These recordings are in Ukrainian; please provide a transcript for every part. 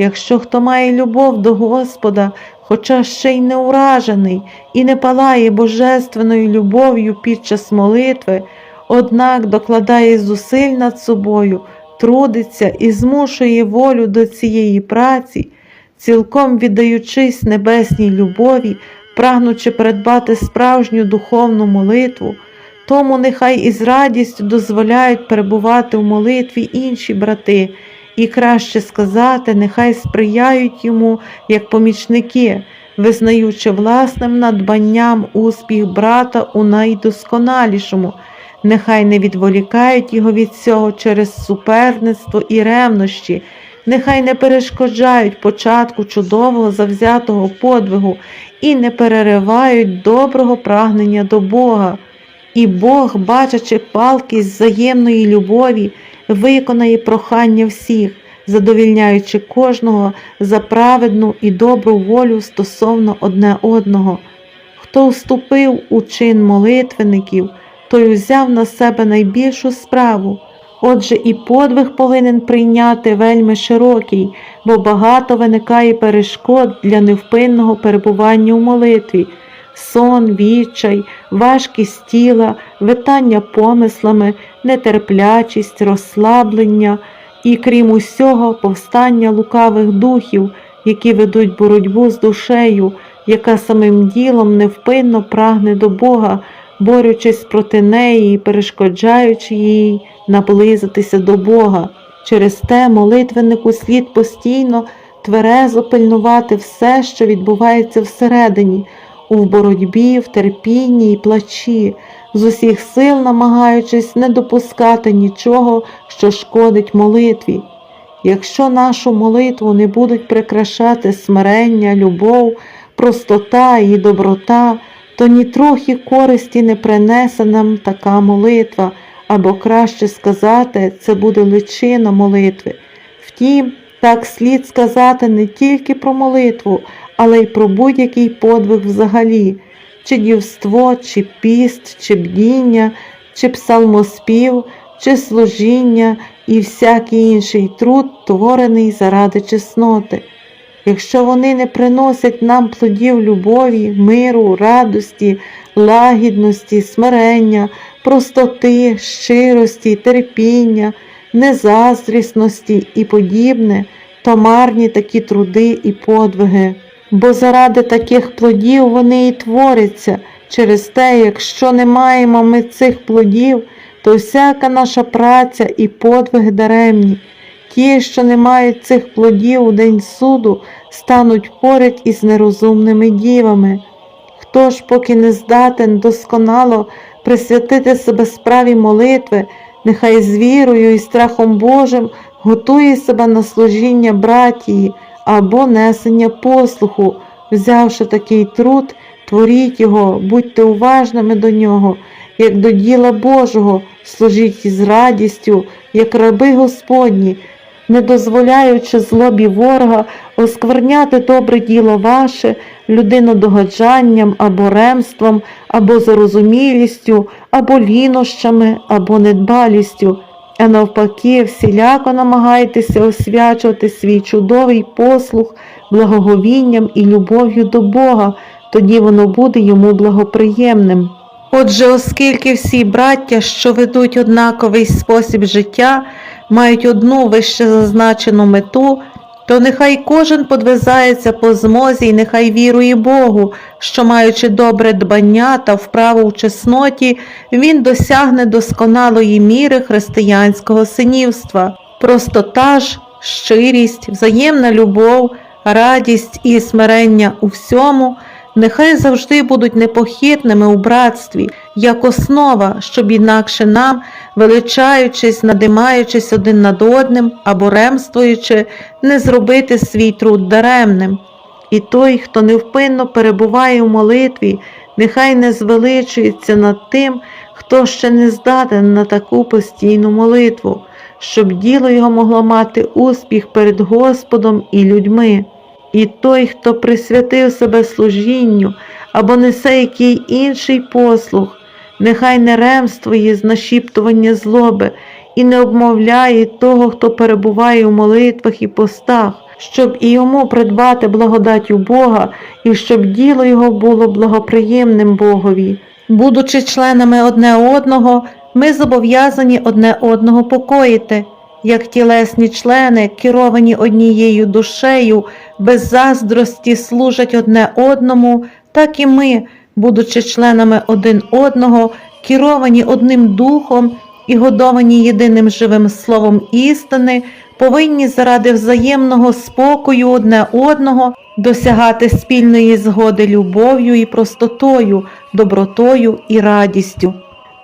Якщо хто має любов до Господа, хоча ще й не уражений і не палає божественною любов'ю під час молитви, однак докладає зусиль над собою, трудиться і змушує волю до цієї праці, цілком віддаючись небесній любові, прагнучи придбати справжню духовну молитву, тому нехай із радістю дозволяють перебувати в молитві інші брати, і краще сказати, нехай сприяють йому як помічники, визнаючи власним надбанням успіх брата у найдосконалішому, нехай не відволікають його від цього через суперництво і ревнощі, нехай не перешкоджають початку чудового завзятого подвигу і не переривають доброго прагнення до Бога. І Бог, бачачи палкість взаємної любові, виконає прохання всіх, задовільняючи кожного за праведну і добру волю стосовно одне одного. Хто вступив у чин молитвенників, той узяв на себе найбільшу справу. Отже, і подвиг повинен прийняти вельми широкий, бо багато виникає перешкод для невпинного перебування у молитві, сон, відчай, важкість тіла, витання помислами, нетерплячість, розслаблення і, крім усього, повстання лукавих духів, які ведуть боротьбу з душею, яка самим ділом невпинно прагне до Бога, борючись проти неї і перешкоджаючи їй наблизитися до Бога. Через те молитвеннику слід постійно тверезо пильнувати все, що відбувається всередині, у боротьбі, в терпінні і плачі, з усіх сил намагаючись не допускати нічого, що шкодить молитві. Якщо нашу молитву не будуть прикрашати смирення, любов, простота і доброта, то ні трохи користі не принесе нам така молитва, або краще сказати, це буде личина молитви. Втім, так слід сказати не тільки про молитву, але й про будь-який подвиг взагалі, чи дівство, чи піст, чи бдіння, чи псалмоспів, чи служіння і всякий інший труд, творений заради чесноти. Якщо вони не приносять нам плодів любові, миру, радості, лагідності, смирення, простоти, щирості, терпіння, незаздрісності і подібне, то марні такі труди і подвиги. Бо заради таких плодів вони і творяться. Через те, якщо не маємо ми цих плодів, то всяка наша праця і подвиг даремні. Ті, що не мають цих плодів у день суду, стануть поряд із нерозумними дівами. Хто ж, поки не здатен досконало присвятити себе справі молитви, нехай з вірою і страхом Божим готує себе на служіння братії або несення послуху, взявши такий труд, творіть його, будьте уважними до нього, як до діла Божого, служіть із радістю, як раби Господні, не дозволяючи злобі ворога оскверняти добре діло ваше, людинодогаджанням або ремством, або зарозумілістю, або лінощами, або недбалістю, а навпаки, всіляко намагайтеся освячувати свій чудовий послух благоговінням і любов'ю до Бога, тоді воно буде йому благоприємним. Отже, оскільки всі браття, що ведуть однаковий спосіб життя, мають одну вище зазначену мету, то нехай кожен подвизається по змозі і нехай вірує Богу, що, маючи добре дбання та вправу в чесноті, він досягне досконалої міри християнського синівства. Простота ж, щирість, взаємна любов, радість і смирення у всьому – нехай завжди будуть непохитними у братстві, як основа, щоб інакше нам, величаючись, надимаючись один над одним або ремствуючи, не зробити свій труд даремним. І той, хто невпинно перебуває у молитві, нехай не звеличується над тим, хто ще не здатен на таку постійну молитву, щоб діло його могло мати успіх перед Господом і людьми. І той, хто присвятив себе служінню або несе який інший послуг, нехай не ремствує з нашіптування злоби і не обмовляє того, хто перебуває у молитвах і постах, щоб і йому придбати благодать у Бога, і щоб діло його було благоприємним Богові. Будучи членами одне одного, ми зобов'язані одне одного покоїти, як тілесні члени, керовані однією душею, без заздрості служать одне одному, так і ми, будучи членами один одного, керовані одним духом і годовані єдиним живим словом істини, повинні заради взаємного спокою одне одного досягати спільної згоди любов'ю і простотою, добротою і радістю.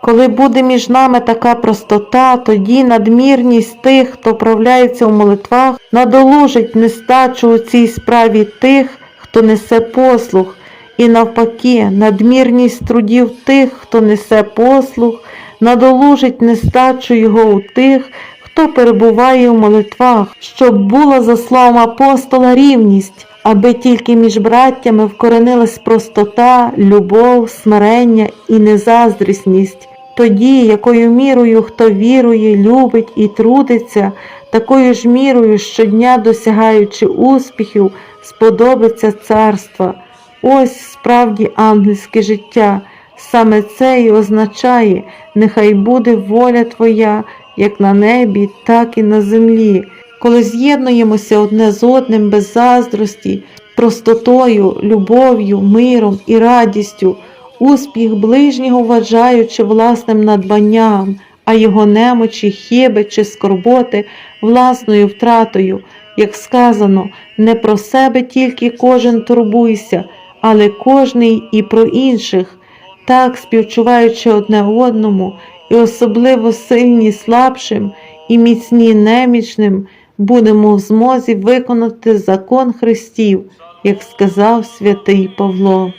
Коли буде між нами така простота, тоді надмірність тих, хто правляється у молитвах, надолужить нестачу у цій справі тих, хто несе послух, і навпаки, надмірність трудів тих, хто несе послух, надолужить нестачу його у тих, хто перебуває у молитвах, щоб була, за словом апостола, рівність, аби тільки між браттями вкоренилась простота, любов, смирення і незаздрісність. Тоді, якою мірою хто вірує, любить і трудиться, такою ж мірою щодня досягаючи успіхів, сподобиться царства. Ось справді ангельське життя. Саме це і означає, нехай буде воля Твоя, як на небі, так і на землі. Коли з'єднуємося одне з одним без заздрості, простотою, любов'ю, миром і радістю, успіх ближнього вважаючи власним надбанням, а його немочі, хиби чи скорботи власною втратою, як сказано, не про себе тільки кожен турбуйся, але кожний і про інших, так співчуваючи одне одному, і особливо сильні слабшим і міцні немічним, будемо в змозі виконати закон Христів, як сказав святий Павло.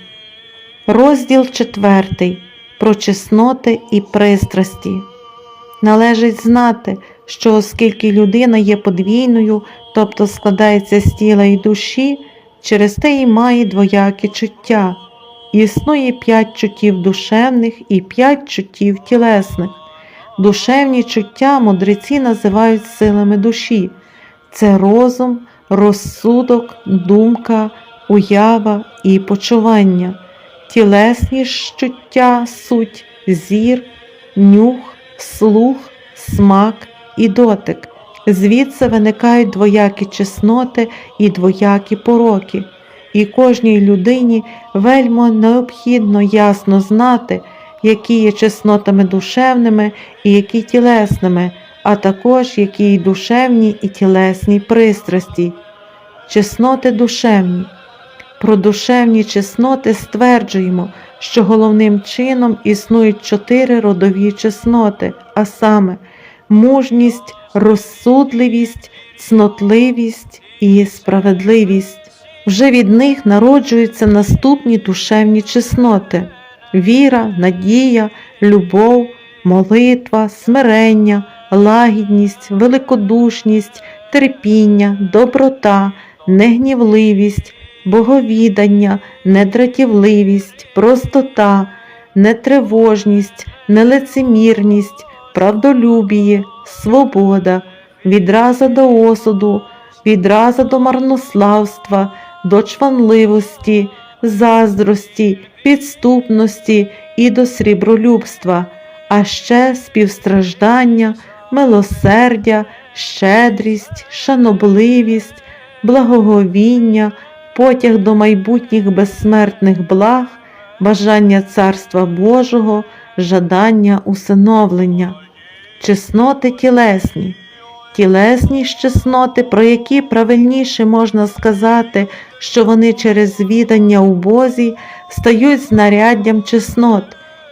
Розділ четвертий про чесноти і пристрасті. Належить знати, що оскільки людина є подвійною, тобто складається з тіла і душі, через те й має двоякі чуття. Існує п'ять чуттів душевних і п'ять чуттів тілесних. Душевні чуття мудреці називають силами душі. Це розум, розсудок, думка, уява і почування. Тілесні чуття суть зір, нюх, слух, смак і дотик. Звідси виникають двоякі чесноти і двоякі пороки, і кожній людині вельмо необхідно ясно знати, які є чеснотами душевними і які тілесними, а також які й душевні і тілесні пристрасті. Чесноти душевні. Про душевні чесноти стверджуємо, що головним чином існують чотири родові чесноти, а саме мужність, розсудливість, цнотливість і справедливість. Вже від них народжуються наступні душевні чесноти віра, надія, любов, молитва, смирення, лагідність, великодушність, терпіння, доброта, негнівливість, боговідання, недратівливість, простота, нетривожність, нелицемірність, правдолюбіє, свобода, відраза до осуду, відраза до марнославства, до чванливості, заздрості, підступності і до срібролюбства, а ще співстраждання, милосердя, щедрість, шанобливість, благоговіння, потяг до майбутніх безсмертних благ, бажання Царства Божого, жадання усиновлення, чесноти тілесні. Тілесні ж чесноти, про які правильніше можна сказати, що вони через звідання у Бозі стають знаряддям чеснот,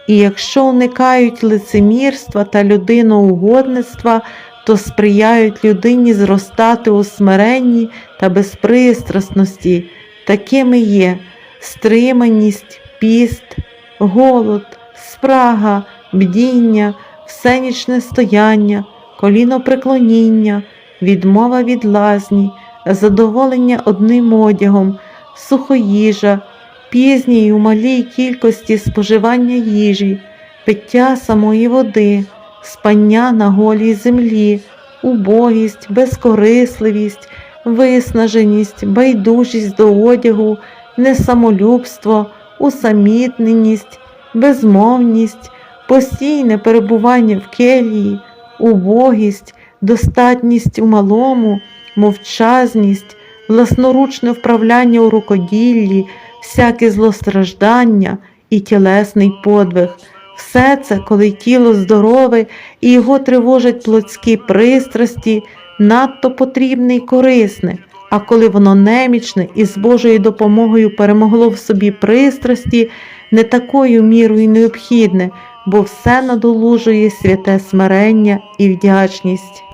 і якщо уникають лицемірства та людиноугодництва, то сприяють людині зростати у смиренні та безпристрасності, такими є стриманість, піст, голод, спрага, бдіння, всенічне стояння, колінопреклоніння, відмова від лазні, задоволення одним одягом, сухоїжа, пізній у малій кількості споживання їжі, пиття самої води, спання на голій землі, убогість, безкорисливість, виснаженість, байдужість до одягу, несамолюбство, усамітненість, безмовність, постійне перебування в келії, убогість, достатність у малому, мовчазність, власноручне вправляння у рукоділлі, всяке злостраждання і тілесний подвиг. Все це, коли тіло здорове і його тривожать плотські пристрасті, надто потрібне і корисне, а коли воно немічне і з Божою допомогою перемогло в собі пристрасті, не такою мірою необхідне, бо все надолужує святе смирення і вдячність.